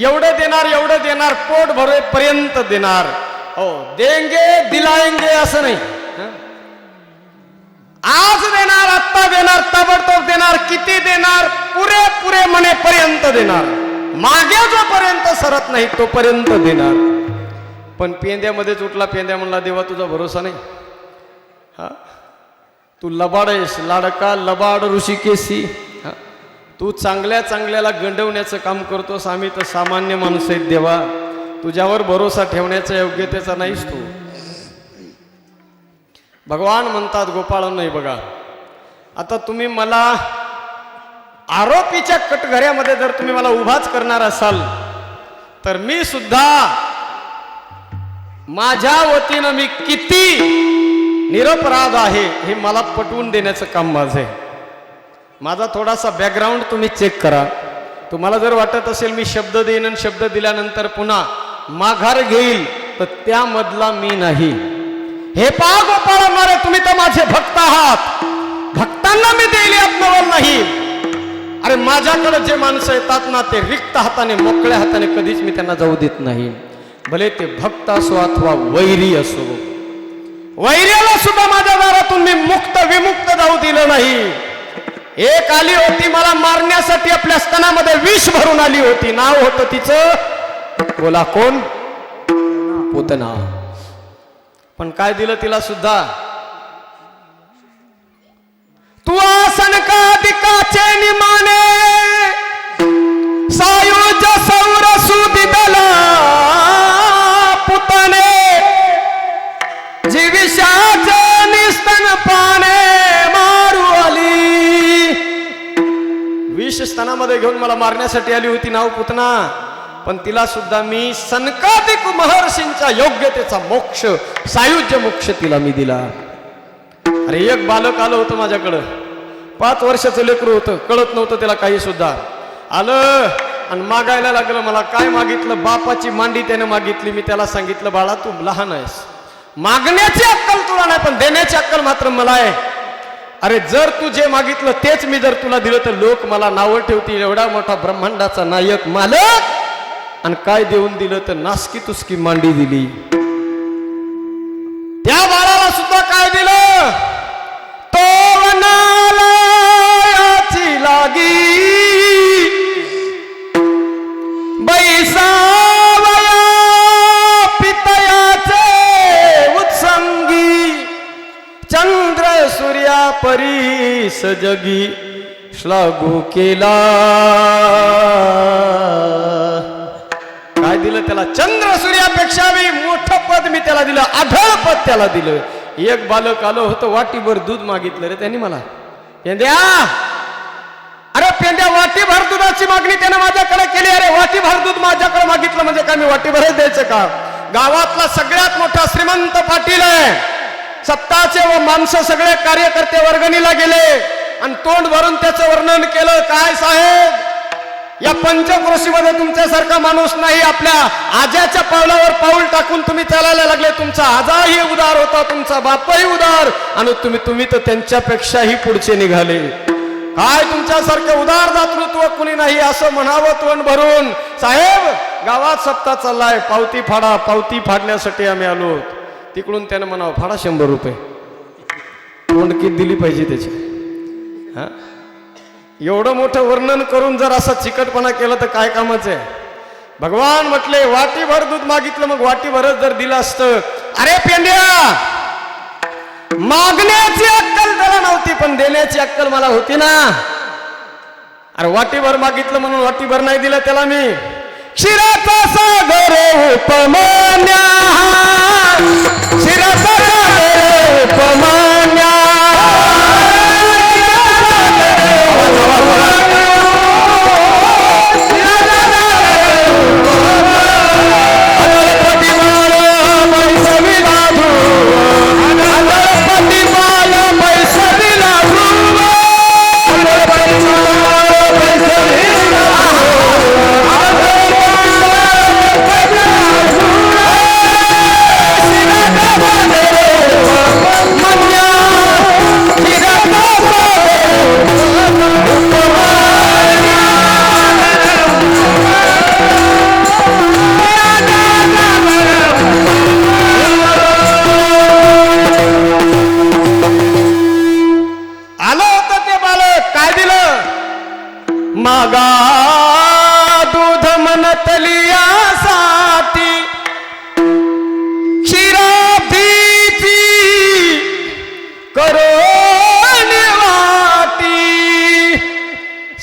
एवढं देणार एवढं देणार पोट भरेपर्यंत देणार. हो देंगे दिलायंगे असं नाही. आज देणार आत्ता देणार ताबडतोब देणार किती देणार पुरे पुरे म्हणेपर्यंत देणार. मागे जोपर्यंत सरत नाही तोपर्यंत देणार. पण पेंद्यामध्येच उठला पेंद्या म्हणला देवा तुझा भरोसा नाही. हा? तू लबाड आहेस लाडका लबाड ऋषिकेशी. तू चांगल्या चांगल्याला गंडवण्याचं काम करतोस आम्ही तर सामान्य माणूस आहेत देवा. तुझ्यावर भरोसा ठेवण्याचा योग्यतेचा नाहीस तू. भगवान म्हणतात गोपाळ नाही बघा. आता तुम्ही मला आरोपीच्या कटघऱ्यामध्ये जर तुम्ही मला उभाच करणार असाल तर मी सुद्धा माझ्या वतीनं मी किती निरपराध आहे हे मला पटवून देण्याचं काम माझं आहे. माझा थोडासा बॅकग्राऊंड तुम्ही चेक करा. तुम्हाला जर वाटत असेल मी शब्द देईन आणि शब्द दिल्यानंतर पुन्हा माघार घेईल तर त्यामधला मी नाही. हे पा गोपाळ मारे तुम्ही तर माझे भक्त आहात. भक्तांना मी देईल आत्मवल नाही. अरे माझ्याकडे जे माणसं येतात ना ते रिक्त हाताने मोकळ्या हाताने कधीच मी त्यांना जाऊ देत नाही. भले ते भक्त असो अथवा वैरी असो. वैर्याला सुद्धा माझ्या दारातून मी मुक्त विमुक्त जाऊ दिलं नाही. एक आली होती मला मारण्यासाठी आपल्या स्तनामध्ये विष भरून आली होती. नाव होतं तिचं. बोला कोण? पुतना पण काय दिलं तिला सुद्धा? तू आसन का दिकाचे निमाने? साय स्तनामध्ये घेऊन मला मारण्यासाठी आली होती नाव पुतना. पण तिला सुद्धा मी सनकादिक महर्षींच्या योग्यतेचा मोक्ष सायुज्य मोक्ष तिला मी दिला. अरे एक बालक आलं होतं माझ्याकडं. पाच वर्षाचं लेकरू होतं. कळत नव्हतं त्याला काही सुद्धा. आलं आणि मागायला लागलं. मला काय मागितलं? बापाची मांडी त्याने मागितली. मी त्याला सांगितलं बाळा तू लहान आहेस. मागण्याची अक्कल तुला नाही पण देण्याची अक्कल मात्र मला आहे. अरे जर तू जे मागितलं तेच मी जर तुला दिलं तर लोक मला नावं ठेवतील. एवढा मोठा ब्रह्मांडाचा नायक मालक. आणि काय देऊन दिलं तर नासकी तुसकी मांडी दिली. त्या बाळाला सुद्धा काय दिलं? तो लागी सूर्या परी सजगी श्लाघू केला. काय दिलं त्याला? चंद्र सूर्यापेक्षा मी मोठं पद मी त्याला दिलं. आढळ पद त्याला दिलं. एक बालक आलो होतं वाटीभर दूध मागितलं रे त्यांनी मला. पेंद्या अरे पेंद्या वाटीभर दुधाची मागणी त्यानं माझ्याकडे केली. अरे वाटीभर दूध माझ्याकडे मागितलं म्हणजे काय? मी वाटीभरच द्यायचं का? गावातला सगळ्यात मोठा श्रीमंत पाटील आहे. सत्ताचे व माणसं सगळे कार्यकर्ते वर्गणीला गेले. आणि तोंड भरून त्याचं वर्णन केलं काय साहेब? या पंचक्रोशीमध्ये तुमच्यासारखा माणूस नाही. आपल्या आज्याच्या पावलावर पाऊल टाकून तुम्ही चालायला लागले. तुमचा आजाही उदार होता तुमचा बापही उदार. आणि तुम्ही तुम्ही तर त्यांच्यापेक्षाही पुढचे निघाले. काय तुमच्यासारखं उदार दातृत्व कुणी नाही असं म्हणावं तोंड भरून. साहेब गावात सप्ताह चाललाय. पावती फाडा पावती फाडण्यासाठी आम्ही आलो तिकडून त्यानं म्हणावं फाडा शंभर रुपये. तोंडकीत दिली पाहिजे त्याची. हा? एवढं मोठं वर्णन करून जर असा चिकटपणा केला तर काय कामाचं आहे? भगवान म्हटले वाटीभर दूध मागितलं मग वाटीभरच जर दिलं असतं. अरे पेंड्या! मागण्याची अक्कल त्याला नव्हती पण देण्याची अक्कल मला होती ना. अरे वाटीभर मागितलं म्हणून वाटीभर नाही दिलं त्याला मी. शिराचा सागर उपमान्या. शिराचा सागर उपमान्या मागा दूध म्हणतलिया साती शिरा भीती करो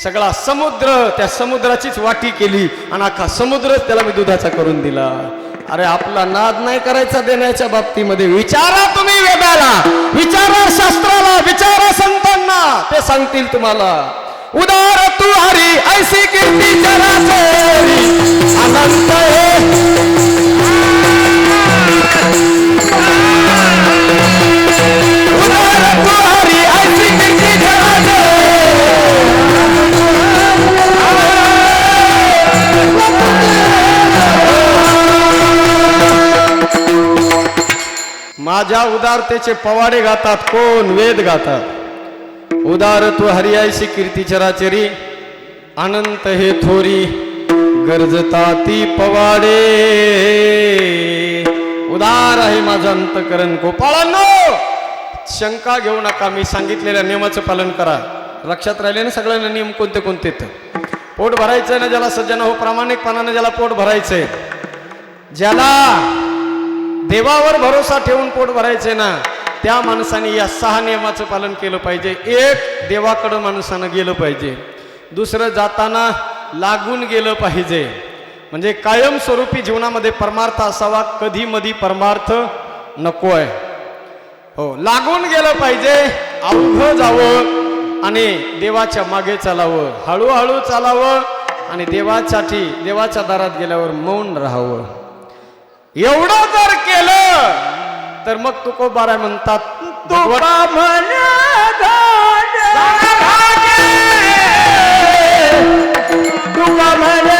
सगळा समुद्र त्या समुद्राचीच वाटी केली आणि अख्खा समुद्रच त्याला मी दुधाचा करून दिला. अरे आपला नाद नाही करायचा देण्याच्या बाबतीमध्ये. विचारा तुम्ही वेदाला. विचारा शास्त्राला. विचारा संतांना. ते सांगतील तुम्हाला. उदार तू हरी ऐशी कीर्ती अनंत उदार तू हरी कीर्ती माझ्या उदारतेचे पवाडे गातात कोण? वेद गातात. उदार तू हरियायशी कीर्ती चराचरी अनंत हे थोरी गरजता ती पवाडे. उदार आहे माझं अंतकरण गोपाळांनो. शंका घेऊ नका मी सांगितलेल्या नियमाचं पालन करा. लक्षात राहिले ना सगळ्यांना नियम कोणते कोणते तर? पोट भरायचंय ना ज्याला सज्जन हो प्रामाणिकपणाने ज्याला पोट भरायचंय. ज्याला देवावर भरोसा ठेवून पोट भरायचंय ना त्या माणसाने या सहा नियमाचं पालन केलं पाहिजे. एक देवाकडं माणसानं गेलं पाहिजे. दुसरं जाताना लागून गेलं पाहिजे. म्हणजे कायमस्वरूपी जीवनामध्ये परमार्थ असावा कधी मधी परमार्थ नको आहे हो लागून गेलं पाहिजे अवघ जावं आणि देवाच्या मागे चालावं. हळूहळू चालावं आणि देवासाठी देवाच्या दारात गेल्यावर मौन राहावं. एवढं जर केलं तर मग तुकोबारा म्हणतात? तुका तुका म्हणे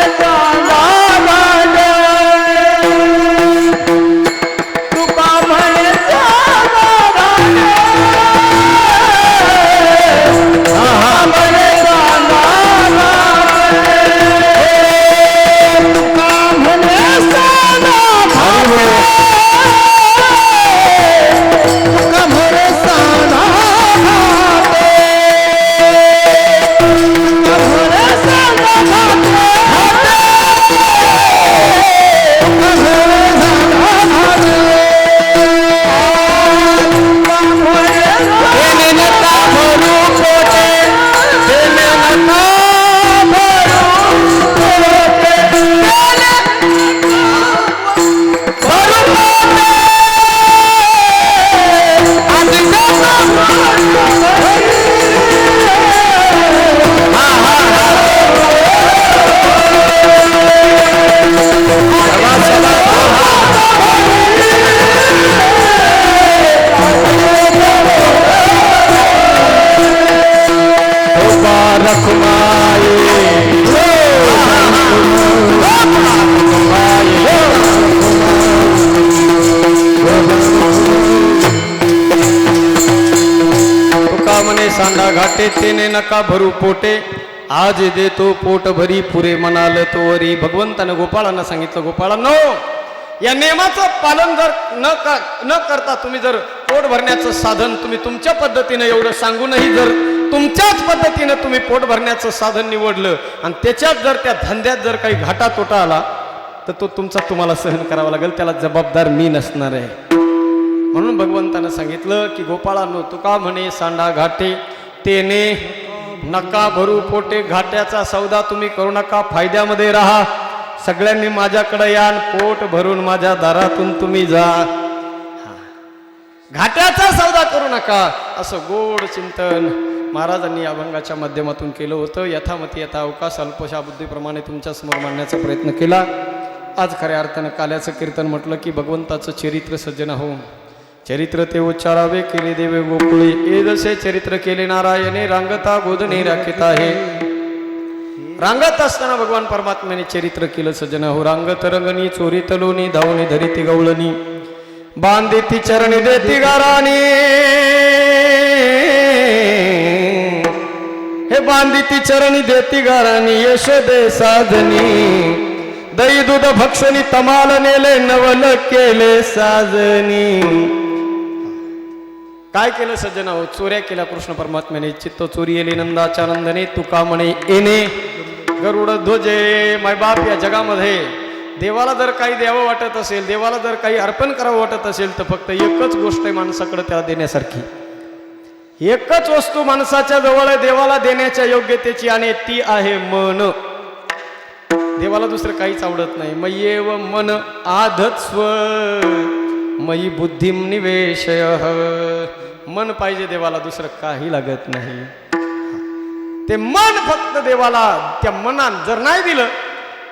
वाटे तेने नका भरू पोटे. आज देतो पोट भरी पुरे म्हणाल तोवरी भगवंतानं गोपाळांना सांगितलं गोपाळांनो या नियमाचं पालन जर न कर न करता तुम्ही जर पोट भरण्याचं साधन तुम्ही तुमच्या पद्धतीनं एवढं सांगूनही जर तुमच्याच पद्धतीनं तुम्ही पोट भरण्याचं साधन निवडलं आणि त्याच्यात जर त्या धंद्यात जर काही घाटा तोटा आला तर तो तुमचा तुम्हाला सहन करावा लागेल. त्याला जबाबदार मी नसणार आहे. म्हणून भगवंतानं सांगितलं की गोपाळांनो तुका म्हणे सांडा घाटे तेने नका भरू पोटे घाट्याचा सौदा तुम्ही करू नका फायद्यामध्ये राहा. सगळ्यांनी माझ्याकडे या पोट भरून माझ्या दारातून तुम्ही जा. घाट्याचा सौदा करू नका असं गोड चिंतन महाराजांनी अभंगाच्या माध्यमातून केलं होतं. यथामती यथा अवकाश अल्पशा बुद्धीप्रमाणे तुमच्यासमोर मांडण्याचा प्रयत्न केला. आज खऱ्या अर्थानं काल्याचं कीर्तन म्हटलं की भगवंताचं चरित्र सज्जन होऊन चरित्र ते उच्चारावे केले देवे गोकुळी. ए जसे चरित्र केले नारायणे रांगता बोधने राखीत आहे. रांगत असताना भगवान परमात्म्याने चरित्र केलं सजन. हो रांगत रंगणी चोरी तलोनी धावणी धरिती गवळणी. बांधिती चरणी देती गाराणी. हे बांधिती चरणी देती गाराणी यशोदे साधनी दही दूध भक्षणी तमाल नेले नवल केले साजनी. काय केलं सज्जन? हो चोऱ्या केल्या कृष्ण परमात्म्याने. चित्त चोरी येले नंदाच्या नंदने तुका म्हणे येणे. गरुड ध्वजे मायबाप या जगामध्ये. देवाला जर काही द्यावं वाटत असेल देवाला जर काही अर्पण करावं वाटत असेल तर फक्त एकच गोष्ट आहे माणसाकडे त्याला देण्यासारखी. एकच वस्तू माणसाच्या जवळ आहे देवाला देण्याच्या योग्यतेची आणि ती आहे मन. देवाला दुसरं काहीच आवडत नाही. मयेव मन आधत्स्व मयी बुद्धिम निवेशय. मन पाहिजे देवाला दुसरं काही लागत नाही. ते मन फक्त देवाला त्या मनात जर नाही दिलं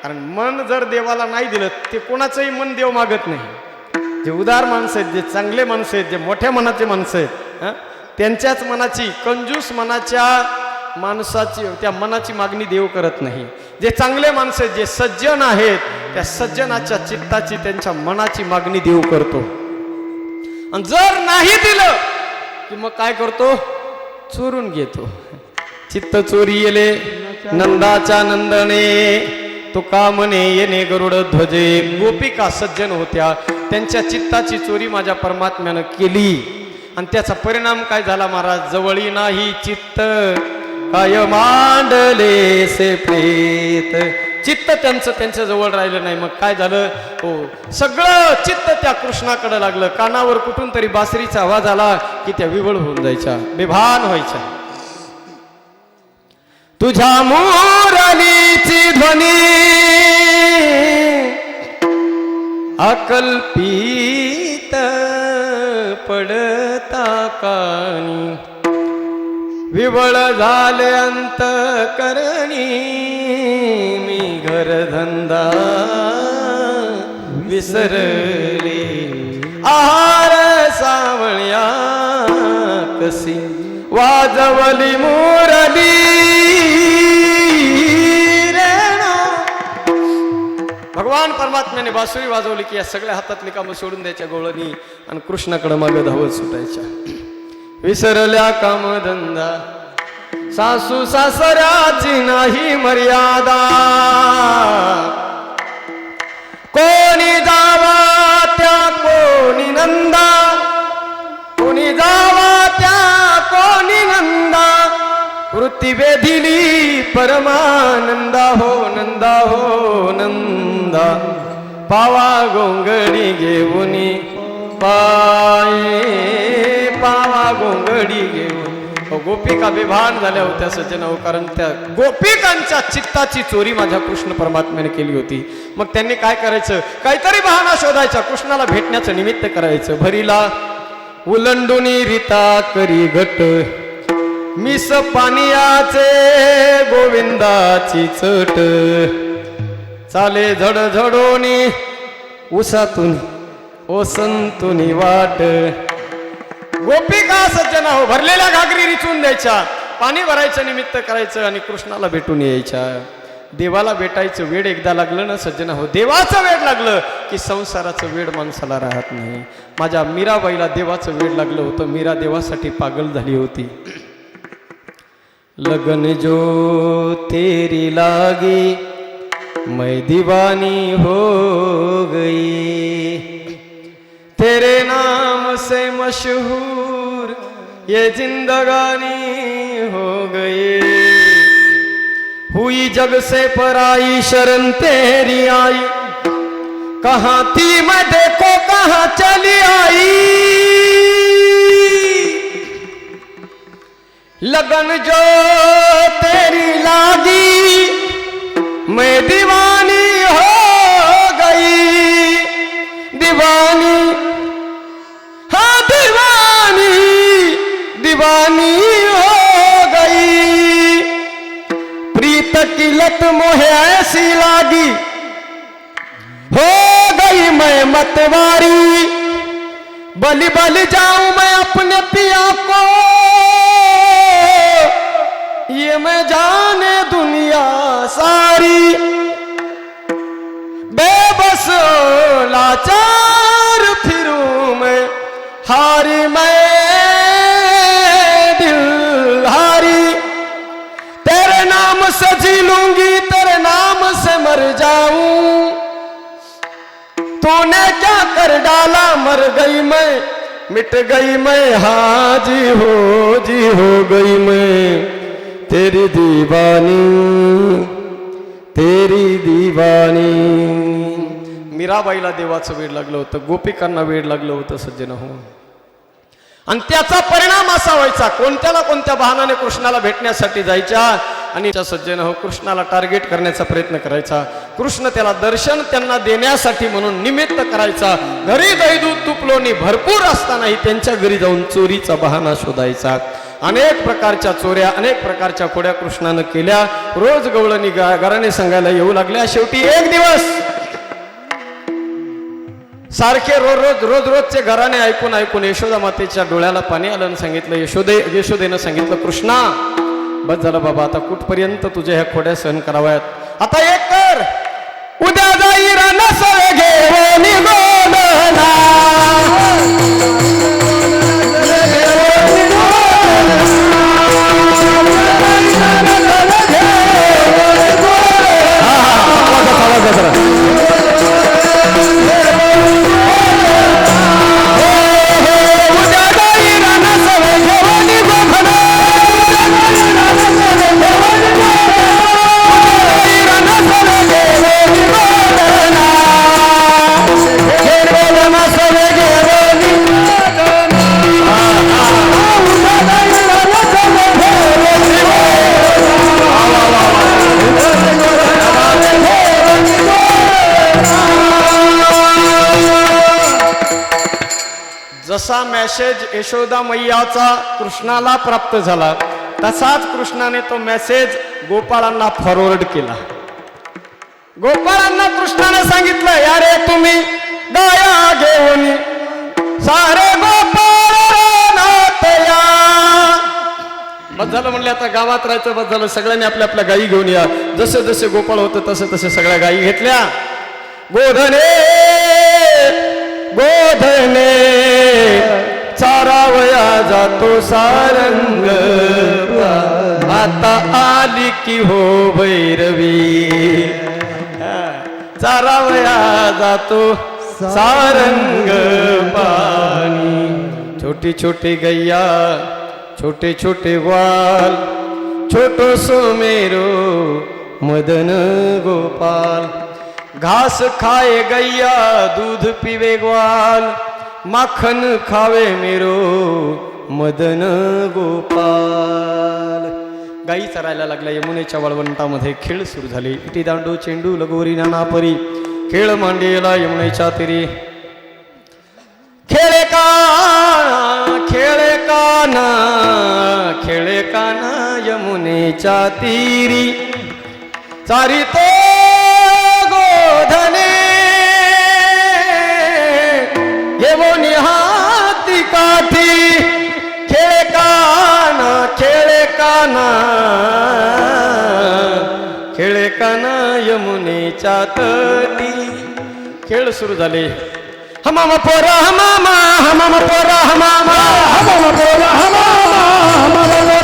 कारण मन जर देवाला नाही दिलं ते कोणाचंही मन देव मागत नाही. जे उदार माणसं आहेत जे चांगले माणसं आहेत जे मोठ्या मनाचे माणसं आहेत त्यांच्याच मनाची कंजूस मनाच्या माणसाची त्या मनाची मागणी देव करत नाही. जे चांगले माणसं आहेत जे सज्जन आहेत त्या सज्जनाच्या चित्ताची त्यांच्या मनाची मागणी देव करतो. आणि जर नाही दिलं की मग काय करतो? चोरून घेतो. चित्त चोरी येले नंदाच्या नंदने तुका म्हणे येणे गरुड ध्वजे. गोपिका सज्जन होत्या. त्यांच्या चित्ताची चोरी माझ्या परमात्म्यानं केली. आणि त्याचा परिणाम काय झाला महाराज? जवळी नाही चित्त. काय मांडले से प्रेत? चित्त त्यांचं त्यांच्या जवळ राहिलं नाही. मग काय झालं? हो सगळं चित्त त्या कृष्णाकडे लागलं. कानावर कुठून तरी बासरीचा आवाज आला की त्या विवळ होऊन जायच्या बेभान व्हायच्या. तुझ्या मुरलीची ध्वनी अकल्पित पडता कानी. विवळ झाले अंत करणी मी घरधंदा विसरले. आहार सावळ्या कसी वाजवली मुरली. भगवान परमात्म्याने बासुरी वाजवली की या सगळ्या हातातली कामं सोडून द्यायच्या गोळणी आणि कृष्णाकडे मागे धावत सुटायच्या. विसरल्या कामधंदा. सासू सासऱ्याची नाही मर्यादा. कोणी जावा त्या कोणी नंदा. कोणी जावा त्या कोणी नंदा. वृत्ती दिली परमानंदा हो नंदा हो नंदा. पावा गोंगडी घेऊनी पाये. पावा गोंगडी घेऊन गोपिका बेभान झाल्या होत्या सज्जनाव हो, कारण त्या गोपिकांच्या चित्ताची चोरी माझ्या कृष्ण परमात्म्याने केली होती. मग त्यांनी काय करायचं? काहीतरी बहाणा शोधायचा. कृष्णाला भेटण्याचं निमित्त करायचं. भरीला उलंडुनी रिता करी घट. मिस पानियाचे गोविंदाची चट. चाले झड झडोनी उसातून ओसंतुनी वाट. गोपिका सज्जना हो? भरलेल्या घागरी रिचून द्यायच्या. पाणी भरायचं निमित्त करायचं आणि कृष्णाला भेटून यायच्या. देवाला भेटायचं वेळ एकदा लागलं ना सज्जना हो? देवाचं वेळ लागलं की संसाराचं वेळ माणसाला राहत नाही. माझ्या मीराबाईला देवाचं वेळ लागलं होतं. मीरा देवासाठी पागल झाली होती. लगन जो तेरी लागी मैं दीवानी हो गई. तेरे नाम से मशहूर ये जिंदगानी हो गई। हुई जग से पराई, शरण तेरी आई। कहाँ थी मैं देखो, कहाँ चली आई। लगन जो तेरी लागी, मैं दीवानी हो लागी हो गई मैं मतवारी। बलि बलि जाऊँ मैं अपने पिया को। ये मैं जाने दुनिया सारी। तूने क्या कर डाला? मर गई मैं मिट गई मैं हाजी हो जी हो गई मैं। तेरी दीवानी तेरी दीवानी। मीराबाईला देवाचं वेळ लागलं होतं गोपिकांना वेळ लागलं होतं सज्जन हो. आणि त्याचा परिणाम असा व्हायचा कोणत्या ना कोणत्या भानाने कृष्णाला भेटण्यासाठी जायच्या? आणि त्या सज्जन हो कृष्णाला टार्गेट करण्याचा प्रयत्न करायचा. कृष्ण त्याला दर्शन त्यांना देण्यासाठी म्हणून निमित्त करायचा. घरी दही तुपलोनी भरपूर असतानाही त्यांच्या घरी जाऊन चोरीचा बहाणा शोधायचा. अनेक प्रकारच्या चोऱ्या अनेक प्रकारच्या खोड्या कृष्णानं केल्या. रोज गवळणी घराने सांगायला येऊ लागल्या. शेवटी एक दिवस! सारखे रोज रोज रोज रोजचे घराने ऐकून ऐकून यशोदा मातेच्या डोळ्याला पाणी आलं सांगितलं यशोदे यशोदेनं सांगितलं कृष्णा बस झालं बाबा आता कुठपर्यंत तुझ्या ह्या खोड्या सहन कराव्यात? आता एक कर! उद्या जाई रानसवे घेऊन जसा मेसेज यशोदा मैयाचा कृष्णाला प्राप्त झाला. तसाच कृष्णाने तो मेसेज गोपाळांना फॉरवर्ड केला. गोपाळांना कृष्णाने सांगितलं यारे तुम्ही दया घेऊन सारे गोपाळ बस झालं म्हणले आता गावात राहायचं बस झालं. सगळ्यांनी आपल्या आपल्या गायी घेऊन या. जसे जसे गोपाळ होते तसे तसे सगळ्या गायी घेतल्या. गोधने गोधने. चारावया जातो सारंग. आता आली की हो भैरवी. चारावया जातो सारंग पाणी. छोटी छोटी गैया छोटे छोटे ग्वाल छोटो सोमेरो मदन गोपाल. घास खाए गैया दूध पिवे ग्वाल. माखन खावे मेरो मदन गोपाल. गाई चरायला लागल्या यमुनेच्या वळवंटामध्ये खेळ सुरू झाले. इटी दांडू चेंडू लगोरी नानापरी खेळ मांडेला यमुनेच्या तिरी. खेळे काना खेळे काना खेळे काना यमुनेच्या तीरी. चारी तो हाती खेळे काना खेळे काना खेळे काना यमुनेच्या तटी. खेळ सुरू झाले. हमाम पोरा हमामा हमाम पोरा हमामा. हमाम पोरा हमामा हमाम पोरा हमामा.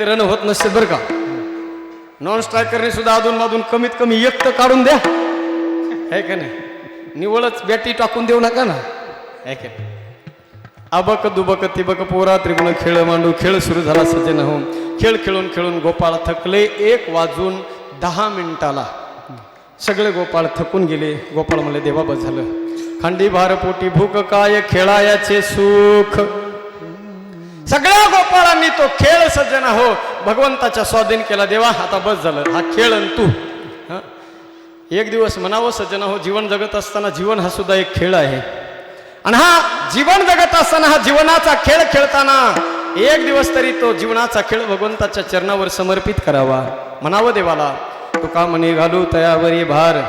बॅटिंग रन होत नसते बरं का? नॉन स्ट्रायकरने सुद्धा अधून मधून कमीत कमी एक तर काढून द्या. है का नाही? निवळच बॅटी टाकून देऊ नका ना. है का अबक दुबक तिबक पोरा त्रिगुण खेळ मांडू खेळ सुरू झाला सज्जन होऊन खेळ खेळून खेळून गोपाळ थकले एक वाजून दहा मिनिटाला. सगळे गोपाळ थकून गेले. गोपाळ म्हणले देवा बस झालं. खंडी भारपोटी भूक काय खेळायाचे सुख. सगळ्या गोपाळांनी तो खेळ सज्जन हो भगवंताच्या स्वाधीन केला देवा आता बस झालं. हा खेळ अन तू. एक दिवस म्हणावं सज्जन हो जीवन जगत असताना जीवन हा सुद्धा एक खेळ आहे. आणि हा जीवन जगत असताना हा जीवनाचा खेळ खेळताना एक दिवस तरी तो जीवनाचा खेळ भगवंताच्या चरणावर समर्पित करावा. म्हणावं देवाला तुका म्हणे घालू तयावरी भार?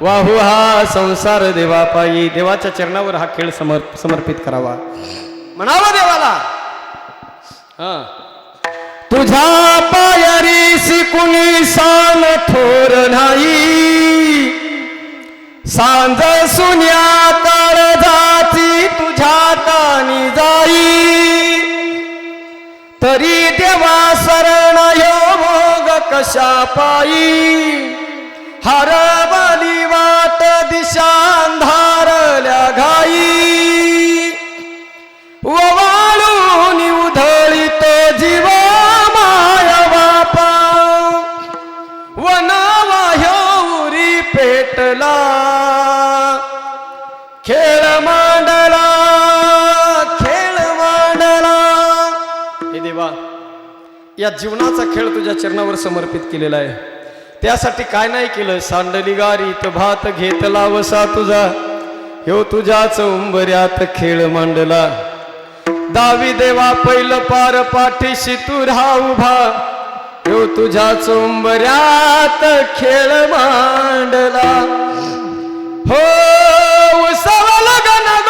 वाहू हा संसार देवा पायी देवाच्या चरणावर हा खेळ समर्प समर्पित करावा. म्हणावं देवाला तुझा तुझ्या पायरी शिकुनी सान थोर नाही. सांज सुन्या काळ जाती तुझ्या तानी जाई. तरी देवा शरण यो भोग कशा पायी. हरवली वाट दिशा अंधारल्या घाई. ववाळून या जीवनाचा खेळ तुझ्या चरणावर समर्पित केलेला आहे. त्यासाठी काय नाही केलं? सांडली गारीत भात घेतला वसा तुझा. ह्यो तुझ्याच उंबऱ्यात खेळ मांडला. दावी देवा पैल पार पाठीशी तू राहा उभा. ह्यो तुझ्याच उंबऱ्यात खेळ मांडला. हो उसवल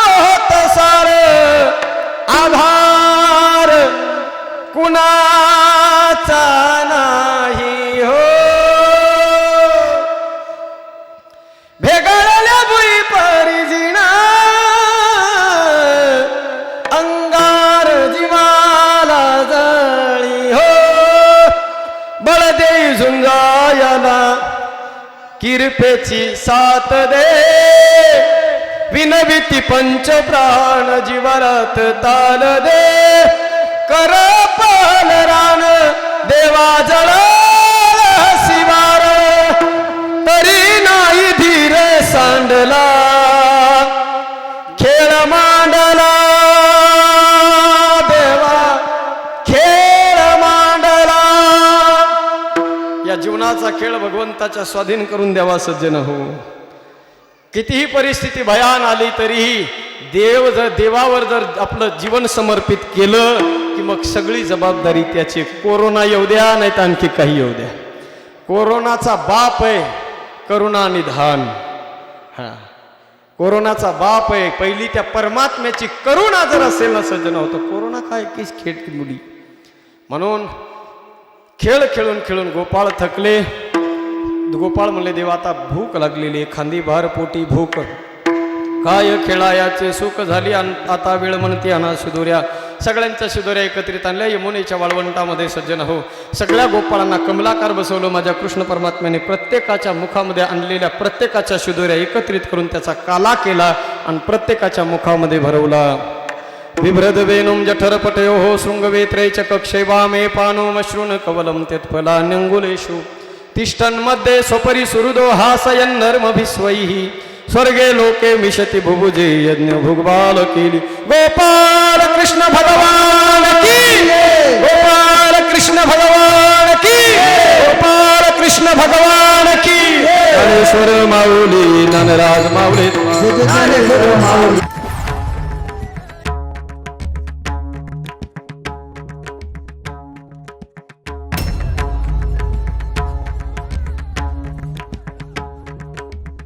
होत सार आधार कुणा कृपेची साथ दे. विनविती पंच प्राण जीवरात ताल दे. कर पाल रान देवा जळ. खेळ भगवंताच्या स्वाधीन करून द्यावा सज्जन हो. कितीही परिस्थिती भयान आली तरीही देव जर देवावर जर आपलं जीवन समर्पित केलं की मग सगळी जबाबदारी त्याची कोरोना येऊ द्या नाही तर आणखी काही येऊ द्या. कोरोनाचा बाप आहे करुणा निधान. हा. कोरोनाचा बाप आहे पहिली त्या परमात्म्याची करुणा जर असेल ना सज्जन होतं कोरोना काय कीच खेळ मुली? म्हणून खेळ खेळून खेळून गोपाळ थकले. गोपाळ म्हणले देवा आता भूक लागलेली आहे, खांदी भार पोटी भूक. काय खेळायाचे सुख झाली आता वेळ म्हणते अना शिदोऱ्या सगळ्यांच्या शिदोऱ्या एकत्रित आणल्या यमुनेच्या वाळवंटामध्ये सज्जन हो. सगळ्या गोपाळांना कमलाकार बसवलं माझ्या कृष्ण परमात्म्याने प्रत्येकाच्या मुखामध्ये आणलेल्या प्रत्येकाच्या शिदोऱ्या एकत्रित करून त्याचा काला केला आणि प्रत्येकाच्या मुखामध्ये भरवला. बिभ्रद वेणुम जठर पटयो हो च कक्षे वामे तेत फला नंगुलयशु तिष्ठन्मध्ये स्वपरि सुहृदो हासयन् नर्मभिस्वैः स्वर्गे लोके मिशति भुभुजे यज्ञ भुग्बाल केली। गोपाल कृष्ण भगवान की गोपाल कृष्ण भगवान की गोपाल कृष्ण भगवान की ज्ञानेश्वर माऊली ज्ञानराज माऊली ज्ञानेश्वर माऊली।